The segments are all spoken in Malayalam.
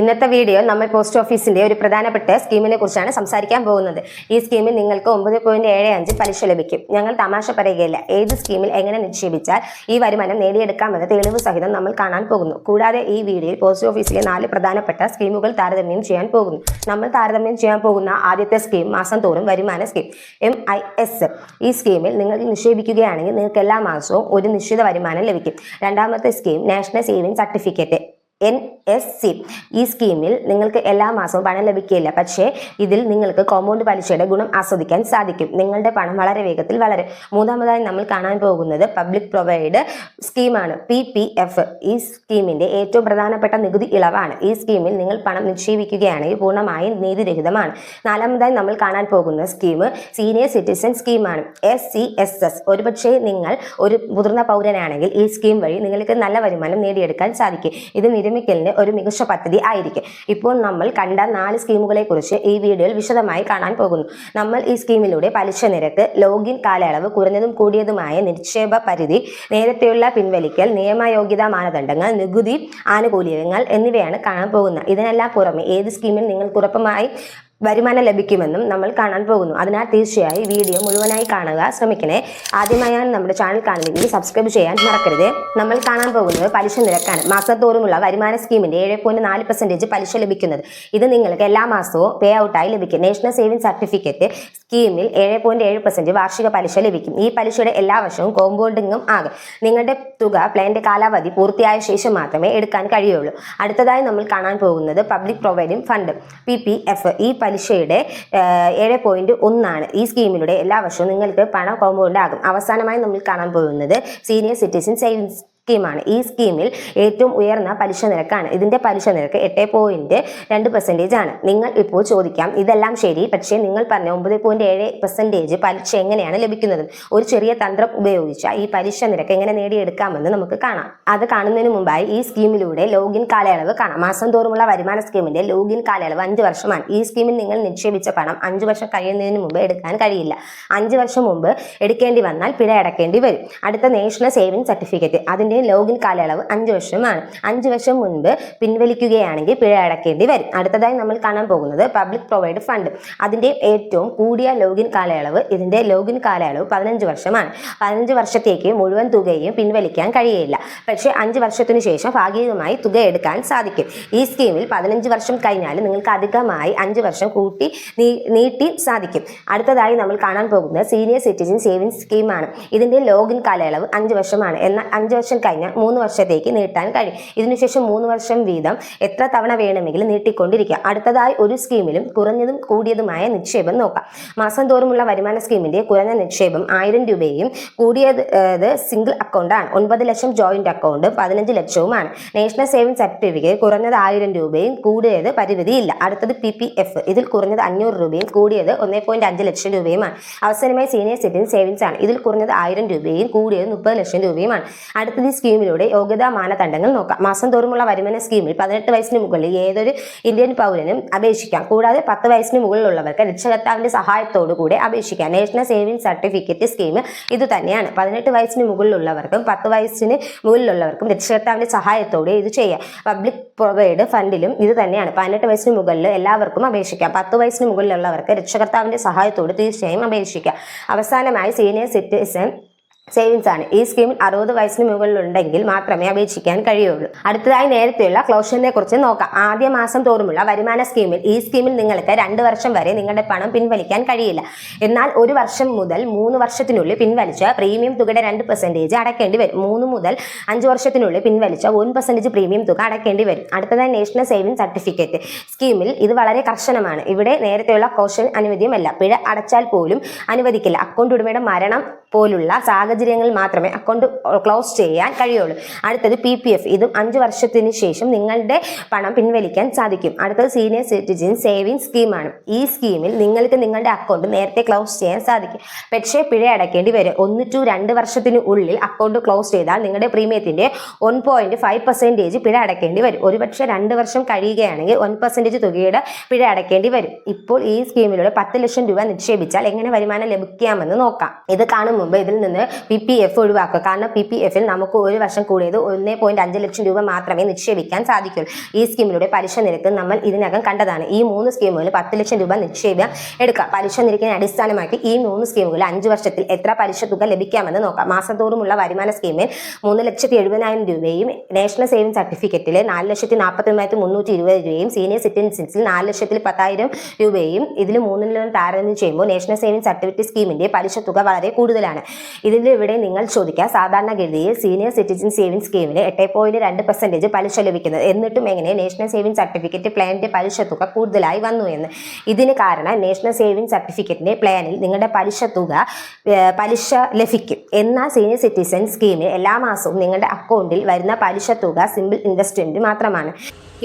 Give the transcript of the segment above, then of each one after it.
ഇന്നത്തെ വീഡിയോ നമ്മൾ പോസ്റ്റ് ഓഫീസിന്റെ ഒരു പ്രധാനപ്പെട്ട സ്കീമിനെ കുറിച്ചാണ് സംസാരിക്കാൻ പോകുന്നത്. ഈ സ്കീമിൽ നിങ്ങൾക്ക് ഒമ്പത് പോയിന്റ് ഏഴ് അഞ്ച് പലിശ ലഭിക്കും. ഞങ്ങൾ തമാശ പറയുകയില്ല. ഏത് സ്കീമിൽ എങ്ങനെ നിക്ഷേപിച്ചാൽ ഈ വരുമാനം നേടിയെടുക്കാമെന്ന് തെളിവ് സഹിതം നമ്മൾ കാണാൻ പോകുന്നു. കൂടാതെ ഈ വീഡിയോയിൽ പോസ്റ്റ് ഓഫീസിലെ നാല് പ്രധാനപ്പെട്ട സ്കീമുകൾ താരതമ്യം ചെയ്യാൻ പോകുന്നു. നമ്മൾ താരതമ്യം ചെയ്യാൻ പോകുന്ന ആദ്യത്തെ സ്കീം മാസം തോറും വരുമാന സ്കീം. എം ഐ എസ് ഈ സ്കീമിൽ നിങ്ങൾ നിക്ഷേപിക്കുകയാണെങ്കിൽ നിങ്ങൾക്ക് എല്ലാ മാസവും ഒരു നിശ്ചിത വരുമാനം ലഭിക്കും. രണ്ടാമത്തെ scheme national saving certificate. N S C ഈ സ്കീമിൽ നിങ്ങൾക്ക് എല്ലാ മാസവും പണം ലഭിക്കില്ല പക്ഷേ ഇതിൽ നിങ്ങൾക്ക് കോമ്പൗണ്ട് പലിശയുടെ ഗുണം ആസ്വദിക്കാൻ സാധിക്കും. നിങ്ങളുടെ പണം വളരെ വേഗത്തിൽ വളരും. മൂന്നാമതായി നമ്മൾ കാണാൻ പോകുന്നത് പബ്ലിക് പ്രൊവൈഡ് സ്കീമാണ് പി പി എഫ് ഈ സ്കീമിന്റെ ഏറ്റവും പ്രധാനപ്പെട്ട നികുതി ഇളവാണ്. ഈ സ്കീമിൽ നിങ്ങൾ പണം നിക്ഷേപിക്കുകയാണെങ്കിൽ പൂർണമായും നീതിരഹിതമാണ്. നാലാമതായി നമ്മൾ കാണാൻ പോകുന്ന സ്കീം സീനിയർ സിറ്റിസൺ സ്കീമാണ് എസ് സി എസ് എസ് ഒരുപക്ഷെ നിങ്ങൾ ഒരു മുതിർന്ന പൗരനാണെങ്കിൽ ഈ സ്കീം വഴി നിങ്ങൾക്ക് നല്ല വരുമാനം നേടിയെടുക്കാൻ സാധിക്കും. ഇത് വിരമിക്കലിന് ഒരു മികച്ച പദ്ധതി ആയിരിക്കും. ഇപ്പോൾ നമ്മൾ കണ്ട നാല് സ്കീമുകളെ കുറിച്ച് ഈ വീഡിയോയിൽ വിശദമായി കാണാൻ പോകുന്നു. നമ്മൾ ഈ സ്കീമിലൂടെ പലിശ നിരക്ക് ലോഗിൻ കാലയളവ് കുറഞ്ഞതും കൂടിയതുമായ നിക്ഷേപ പരിധി നേരത്തെയുള്ള പിൻവലിക്കൽ നിയമയോഗ്യതാ മാനദണ്ഡങ്ങൾ നികുതി ആനുകൂല്യങ്ങൾ എന്നിവയാണ് കാണാൻ പോകുന്നത്. ഇതിനെല്ലാം പുറമെ ഏത് സ്കീമിൽ നിങ്ങൾക്ക് ഉറപ്പമായി വരുമാനം ലഭിക്കുമെന്നും നമ്മൾ കാണാൻ പോകുന്നു. അതിനാൽ തീർച്ചയായും വീഡിയോ മുഴുവനായി കാണുക. ശ്രമിക്കണേ. ആദ്യമായാണ് നമ്മുടെ ചാനൽ കാണുന്നതെങ്കിൽ സബ്സ്ക്രൈബ് ചെയ്യാൻ മറക്കരുത്. നമ്മൾ കാണാൻ പോകുന്നത് പലിശ നിരക്കാണ്. മാസത്തോറുമുള്ള വരുമാന സ്കീമിന്റെ ഏഴ് പോയിന്റ് നാല് പെർസെന്റേജ് പലിശ ലഭിക്കുന്നത്. ഇത് നിങ്ങൾക്ക് എല്ലാ മാസവും പേ ഔട്ടായി ലഭിക്കും. നാഷണൽ സേവിംഗ് സർട്ടിഫിക്കറ്റ് സ്കീമിൽ ഏഴ് പോയിന്റ് ഏഴ് പെർസെന്റ് വാർഷിക പലിശ ലഭിക്കും. ഈ പലിശയുടെ എല്ലാ വർഷവും കോമ്പൗണ്ടിങ്ങും ആകും. നിങ്ങളുടെ തുക പ്ലാന്റെ കാലാവധി പൂർത്തിയായ ശേഷം മാത്രമേ എടുക്കാൻ കഴിയുള്ളൂ. അടുത്തതായി നമ്മൾ കാണാൻ പോകുന്നത് public providing fund P P F ഈ പലിശയുടെ ഏഴ് പോയിന്റ് ഒന്നാണ്. ഈ സ്കീമിലൂടെ എല്ലാ വർഷവും നിങ്ങൾക്ക് പണം കോമ്പൗണ്ട് ആകും. അവസാനമായി നമ്മൾ കാണാൻ പോകുന്നത് സീനിയർ സിറ്റിസൺ സേവിങ്സ് സ്കീമാണ് ഈ സ്കീമിൽ ഏറ്റവും ഉയർന്ന പലിശ നിരക്കാണ്. ഇതിന്റെ പലിശ നിരക്ക് എട്ട് പോയിന്റ് രണ്ട് പെർസെന്റേജ് ആണ്. നിങ്ങൾ ഇപ്പോൾ ചോദിക്കാം ഇതെല്ലാം ശരി? പക്ഷേ നിങ്ങൾ പറഞ്ഞ ഒമ്പത് പോയിന്റ് ഏഴ് പെർസെന്റേജ് പലിശ എങ്ങനെയാണ് ലഭിക്കുന്നത്? ഒരു ചെറിയ തന്ത്രം ഉപയോഗിച്ച ഈ പലിശ നിരക്ക് എങ്ങനെ നേടിയെടുക്കാമെന്ന് നമുക്ക് കാണാം. അത് കാണുന്നതിന് മുമ്പായി ഈ സ്കീമിലൂടെ ലോഗിൻ കാലയളവ് കാണാം. മാസം തോറുമുള്ള വരുമാന സ്കീമിന്റെ ലോഗിൻ കാലയളവ് അഞ്ച് വർഷമാണ്. ഈ സ്കീമിൽ നിങ്ങൾ നിക്ഷേപിച്ച പണം അഞ്ച് വർഷം കഴിയുന്നതിന് മുമ്പ് എടുക്കാൻ കഴിയില്ല. അഞ്ച് വർഷം മുമ്പ് എടുക്കേണ്ടി വന്നാൽ പിഴ അടക്കേണ്ടി വരും. അടുത്ത നാഷണൽ സേവിംഗ് സർട്ടിഫിക്കറ്റ്. അതിന്റെ ലോഗിൻ കാലയളവ് അഞ്ച് വർഷമാണ്. അഞ്ച് വർഷം മുൻപ് പിൻവലിക്കുകയാണെങ്കിൽ പിഴ അടക്കേണ്ടി വരും. അടുത്തതായി നമ്മൾ കാണാൻ പോകുന്നത് പബ്ലിക് പ്രൊവൈഡ് ഫണ്ട് അതിന്റെ ഏറ്റവും കൂടിയ ലോഗിൻ കാലയളവ് ഇതിന്റെ ലോഗിൻ കാലയളവ് പതിനഞ്ച് വർഷമാണ്. പതിനഞ്ച് വർഷത്തേക്ക് മുഴുവൻ തുകയും പിൻവലിക്കാൻ കഴിയില്ല പക്ഷേ അഞ്ച് വർഷത്തിനു ശേഷം ഭാഗികമായി തുക എടുക്കാൻ സാധിക്കും. ഈ സ്കീമിൽ പതിനഞ്ച് വർഷം കഴിഞ്ഞാൽ നിങ്ങൾക്ക് അധികമായി അഞ്ച് വർഷം കൂട്ടി നീട്ടി സാധിക്കും. അടുത്തതായി നമ്മൾ കാണാൻ പോകുന്നത് സീനിയർ സിറ്റിസൺ സേവിംഗ്സ് സ്കീമാണ് ഇതിന്റെ ലോഗിൻ കാലയളവ് അഞ്ച് വർഷമാണ്. എന്നാൽ അഞ്ച് വർഷം കഴിഞ്ഞാൽ മൂന്ന് വർഷത്തേക്ക് നീട്ടാൻ കഴിയും. ഇതിനുശേഷം മൂന്ന് വർഷം വീതം എത്ര തവണ വേണമെങ്കിലും നീട്ടിക്കൊണ്ടിരിക്കുക. അടുത്തതായി ഒരു സ്കീമിലും കുറഞ്ഞതും കൂടിയതുമായ നിക്ഷേപം നോക്കാം. മാസം തോറുമുള്ള വരുമാന സ്കീമിന്റെ കുറഞ്ഞ നിക്ഷേപം ആയിരം രൂപയും കൂടിയത് സിംഗിൾ അക്കൗണ്ടാണ് ഒൻപത് ലക്ഷം ജോയിന്റ് അക്കൗണ്ട് പതിനഞ്ച് ലക്ഷവുമാണ്. നാഷണൽ സേവിംഗ് സർട്ടിഫിക്കറ്റ് കുറഞ്ഞത് ആയിരം രൂപയും കൂടിയത് പരിമിതിയില്ല അടുത്തത് പി പി എഫ് ഇതിൽ കുറഞ്ഞത് അഞ്ഞൂറ് രൂപയും കൂടിയത് ഒന്നേ പോയിന്റ് അഞ്ച് ലക്ഷം രൂപയുമാണ്. അവസാനമായി സീനിയർ സിറ്റിസൺ സേവിങ്സ് ആണ്. ഇതിൽ കുറഞ്ഞത് ആയിരം രൂപയും കൂടിയത് മുപ്പത് ലക്ഷം രൂപയുമാണ്. അടുത്തത് സ്കീമിലൂടെ യോഗ്യതാ മാനദണ്ഡങ്ങൾ നോക്കാം. മാസം തോറുമുള്ള വരുമാന സ്കീമിൽ പതിനെട്ട് വയസ്സിന് മുകളിൽ ഏതൊരു ഇന്ത്യൻ പൗരനും അപേക്ഷിക്കാം. കൂടാതെ പത്ത് വയസ്സിന് മുകളിലുള്ളവർക്ക് രക്ഷകർത്താവിന്റെ സഹായത്തോടു കൂടെ അപേക്ഷിക്കാം. നാഷണൽ സേവിംഗ് സർട്ടിഫിക്കറ്റ് സ്കീം ഇത് തന്നെയാണ് പതിനെട്ട് വയസ്സിന് മുകളിലുള്ളവർക്കും പത്ത് വയസ്സിന് മുകളിലുള്ളവർക്കും രക്ഷകർത്താവിന്റെ സഹായത്തോടെ ഇത് ചെയ്യാം. പബ്ലിക് പ്രൊവൈഡ് ഫണ്ടിലും ഇത് തന്നെയാണ് പതിനെട്ട് വയസ്സിന് മുകളിൽ എല്ലാവർക്കും അപേക്ഷിക്കാം. പത്ത് വയസ്സിന് മുകളിലുള്ളവർക്ക് രക്ഷകർത്താവിന്റെ സഹായത്തോട് തീർച്ചയായും അപേക്ഷിക്കാം. അവസാനമായി സീനിയർ സിറ്റിസൺ സേവിങ്സ് ആണ് ഈ സ്കീമിൽ അറുപത് വയസ്സിന് മുകളിലുണ്ടെങ്കിൽ മാത്രമേ അപേക്ഷിക്കാൻ കഴിയുള്ളൂ. അടുത്തതായി നേരത്തെയുള്ള ക്ലോഷറിനെ കുറിച്ച് നോക്കാം. ആദ്യ മാസം തോറുമുള്ള വരുമാന സ്കീമിൽ ഈ സ്കീമിൽ നിങ്ങൾക്ക് രണ്ട് വർഷം വരെ നിങ്ങളുടെ പണം പിൻവലിക്കാൻ കഴിയില്ല. എന്നാൽ ഒരു വർഷം മുതൽ മൂന്ന് വർഷത്തിനുള്ളിൽ പിൻവലിച്ച പ്രീമിയം തുകയുടെ രണ്ട് പെർസെന്റേജ് അടയ്ക്കേണ്ടി വരും. മൂന്ന് മുതൽ അഞ്ച് വർഷത്തിനുള്ളിൽ പിൻവലിച്ച ഒന്ന് പെർസെന്റേജ് പ്രീമിയം തുക അടയ്ക്കേണ്ടി വരും. അടുത്തതായി നാഷണൽ സേവിംഗ് സർട്ടിഫിക്കറ്റ് സ്കീമിൽ ഇത് വളരെ കർശനമാണ്. ഇവിടെ നേരത്തെയുള്ള കോഷൻ അനുവദിയുമല്ല പിഴ അടച്ചാൽ പോലും അനുവദിക്കില്ല. അക്കൗണ്ട് ഉടമയുടെ മരണം പോലുള്ള സാഹചര്യങ്ങളിൽ മാത്രമേ അക്കൗണ്ട് ക്ലോസ് ചെയ്യാൻ കഴിയുള്ളൂ. അടുത്തത് പി പി എഫ് ഇതും അഞ്ച് വർഷത്തിന് ശേഷം നിങ്ങളുടെ പണം പിൻവലിക്കാൻ സാധിക്കും. അടുത്തത് സീനിയർ സിറ്റിസൺ സേവിംഗ് സ്കീമാണ് ഈ സ്കീമിൽ നിങ്ങൾക്ക് നിങ്ങളുടെ അക്കൗണ്ട് നേരത്തെ ക്ലോസ് ചെയ്യാൻ സാധിക്കും. പക്ഷേ പിഴ അടയ്ക്കേണ്ടി വരും. ഒന്ന് ടു രണ്ട് വർഷത്തിന് ഉള്ളിൽ അക്കൗണ്ട് ക്ലോസ് ചെയ്താൽ നിങ്ങളുടെ പ്രീമിയത്തിന്റെ വൺ പോയിന്റ് ഫൈവ് പെർസെന്റേജ് പിഴ അടയ്ക്കേണ്ടി വരും. ഒരുപക്ഷെ രണ്ട് വർഷം കഴിയുകയാണെങ്കിൽ വൺ പെർസെന്റേജ് തുകയുടെ പിഴ അടയ്ക്കേണ്ടി വരും. ഇപ്പോൾ ഈ സ്കീമിലൂടെ പത്ത് ലക്ഷം രൂപ നിക്ഷേപിച്ചാൽ എങ്ങനെ വരുമാനം ലഭിക്കാമെന്ന് നോക്കാം. ഇത് കാണുമ്പോൾ മുമ്പ് ഇതിൽ നിന്ന് പി പി എഫ് ഒഴിവാക്കുക. കാരണം പി പി എഫിൽ നമുക്ക് ഒരു വർഷം കൂടിയത് ഒന്നേ പോയിന്റ് അഞ്ച് ലക്ഷം രൂപ മാത്രമേ നിക്ഷേപിക്കാൻ സാധിക്കുള്ളൂ ഈ സ്കീമിലൂടെ പലിശ നിരക്ക് നമ്മൾ ഇതിനകം കണ്ടതാണ്. ഈ മൂന്ന് സ്കീമുകളിൽ പത്ത് ലക്ഷം രൂപ നിക്ഷേപം എടുക്കാം പലിശ നിരക്കിനെ അടിസ്ഥാനമാക്കി ഈ മൂന്ന് സ്കീമുകളിൽ അഞ്ച് വർഷത്തിൽ എത്ര പലിശ തുക ലഭിക്കാമെന്ന് നോക്കാം. മാസംതോറുമുള്ള വരുമാന സ്കീമിൽ മൂന്ന് ലക്ഷത്തി എഴുപതിനായിരം രൂപയും നാഷണൽ സേവിംഗ് സർട്ടിഫിക്കറ്റിൽ നാല് ലക്ഷത്തി നാൽപ്പത്തി ഒന്നായിരത്തി മുന്നൂറ്റി ഇരുപത് രൂപയും സീനിയർ സിറ്റിസൻസിൽ നാല് ലക്ഷത്തിൽ പത്തായിരം രൂപയും ഇതിൽ മൂന്നിലും താരതമ്യം ചെയ്യുമ്പോൾ നാഷണൽ സേവിംഗ് സർട്ടിഫിക്കറ്റ് സ്കീമിന്റെ പലിശ തുക വളരെ കൂടുതലാണ്. ഇതിൽ ഇവിടെ നിങ്ങൾ ചോദിക്കുക സാധാരണഗതിയിൽ സീനിയർ സിറ്റിസൺ സേവിംഗ് സ്കീമിൽ എട്ട് പോയിന്റ് രണ്ട് പെർസെന്റേജ് പലിശ ലഭിക്കുന്നത്. എന്നിട്ടും എങ്ങനെ നാഷണൽ സേവിംഗ് സർട്ടിഫിക്കറ്റ് പ്ലാനിന്റെ പലിശ തുക കൂടുതലായി വന്നു എന്ന്. ഇതിന് കാരണം നാഷണൽ സേവിംഗ് സർട്ടിഫിക്കറ്റിന്റെ പ്ലാനിൽ നിങ്ങളുടെ പലിശ തുക പലിശ ലഭിക്കും. എന്നാൽ സീനിയർ സിറ്റിസൺ സ്കീമിൽ എല്ലാ മാസവും നിങ്ങളുടെ അക്കൗണ്ടിൽ വരുന്ന പലിശ തുക സിമ്പിൾ ഇൻവെസ്റ്റ്മെന്റ് മാത്രമാണ്.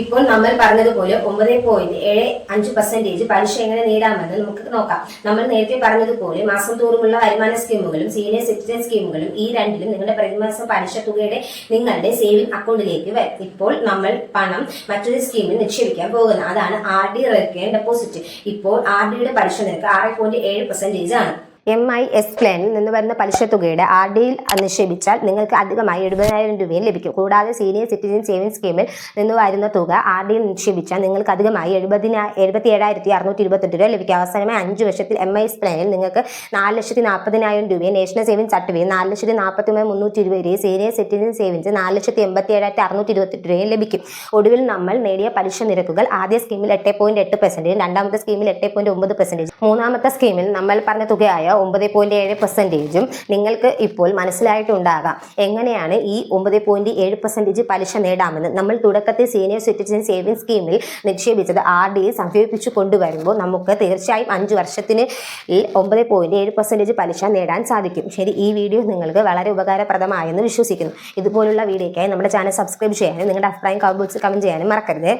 ഇപ്പോൾ നമ്മൾ പറഞ്ഞതുപോലെ ഒമ്പത് പോയിന്റ് ഏഴ് അഞ്ച് പെർസെന്റേജ് പലിശ എങ്ങനെ നേടാമെന്ന് നമുക്ക് നോക്കാം. നമ്മൾ നേരത്തെ പറഞ്ഞതുപോലെ മാസം തോറുമുള്ള വരുമാന സ്കീമുകളും സീനിയർ സിറ്റിസൺ സ്കീമുകളും ഈ രണ്ടിലും നിങ്ങളുടെ പ്രതിമാസ പലിശ തുകയുടെ നിങ്ങളുടെ സേവിംഗ് അക്കൗണ്ടിലേക്ക് വരും ഇപ്പോൾ നമ്മൾ പണം മറ്റൊരു സ്കീമിൽ നിക്ഷേപിക്കാൻ പോകുന്നത് അതാണ് ആർ ഡി റെക്കറിംഗ് ഡെപ്പോസിറ്റ് ഇപ്പോൾ ആർ ഡിയുടെ പലിശ നിരക്ക് ആറ് പോയിന്റ് ഏഴ് പെർസെന്റേജ് ആണ്. എം ഐ എസ് പ്ലാനിൽ നിന്ന് വരുന്ന പലിശ തുകയുടെ ആർ ഡിയിൽ നിക്ഷേപിച്ചാൽ നിങ്ങൾക്ക് അധികമായി എഴുപതിനായിരം രൂപയും ലഭിക്കും. കൂടാതെ സീനിയർ സിറ്റിസൺ സേവിംഗ് സ്കീമിൽ നിന്ന് വരുന്ന തുക ആർ ഡിയിൽ നിക്ഷേപിച്ചാൽ നിങ്ങൾക്ക് അധികമായി എഴുപതിനാ എഴുപത്തി ഏഴായിരത്തി അറുന്നൂറ്റി ഇരുപത്തെട്ട് രൂപ ലഭിക്കും. അവസാനമായി അഞ്ച് വർഷത്തിൽ എം ഐ എസ് പ്ലാനിൽ നിങ്ങൾക്ക് നാല് ലക്ഷത്തി നാൽപ്പതിനായിരം രൂപയും നാഷണൽ സേവിംഗ് സർട്ടിഫിക്കറ്റ് നാല് ലക്ഷത്തി നാൽപ്പത്തി മൂന്ന് മുന്നൂറ്റി ഇരുപത് രൂപയും സീനിയർ സിറ്റിസൺ സേവിങ്സ് നാല് ലക്ഷത്തി എൺപത്തി ഏഴായിരത്തി അറുന്നൂറ്റി ഇരുപത്തെട്ട് രൂപയും ലഭിക്കും. ഒടുവിൽ നമ്മൾ നേടിയ പലിശ നിരക്കുകൾ ആദ്യ സ്കീമിൽ എട്ട് പോയിന്റ് എട്ട് പെർസെന്റേജ് രണ്ടാമത്തെ സ്കീമിൽ എട്ട് പോയിന്റ് ഒമ്പത് പെർസെന്റേജ് മൂന്നാമത്തെ സ്കീമിൽ നമ്മൾ പറഞ്ഞ തുകയായ ഒമ്പത് പോയിന്റ് ഏഴ് പെർസെന്റേജും നിങ്ങൾക്ക് ഇപ്പോൾ മനസ്സിലായിട്ടുണ്ടാകാം. എങ്ങനെയാണ് ഈ ഒമ്പത് പോയിന്റ് ഏഴ് പെർസെന്റേജ് പലിശ നേടാമെന്ന്? നമ്മൾ തുടക്കത്തിൽ സീനിയർ സിറ്റിസൺ സേവിംഗ് സ്കീമിൽ നിക്ഷേപിച്ചത് ആർ ഡി സംയോജിപ്പിച്ചു കൊണ്ടുവരുമ്പോൾ നമുക്ക് തീർച്ചയായും അഞ്ച് വർഷത്തിന് ഒമ്പത് പോയിന്റ് ഏഴ് പെർസെന്റേജ് പലിശ നേടാൻ സാധിക്കും. ശരി ഈ വീഡിയോ നിങ്ങൾക്ക് വളരെ ഉപകാരപ്രദമായെന്ന് വിശ്വസിക്കുന്നു. ഇതുപോലുള്ള വീഡിയോയ്ക്കായി നമ്മുടെ ചാനൽ സബ്സ്ക്രൈബ് ചെയ്യാനും നിങ്ങളുടെ അഭിപ്രായം കമന്റ് ചെയ്യാനും മറക്കരുത്.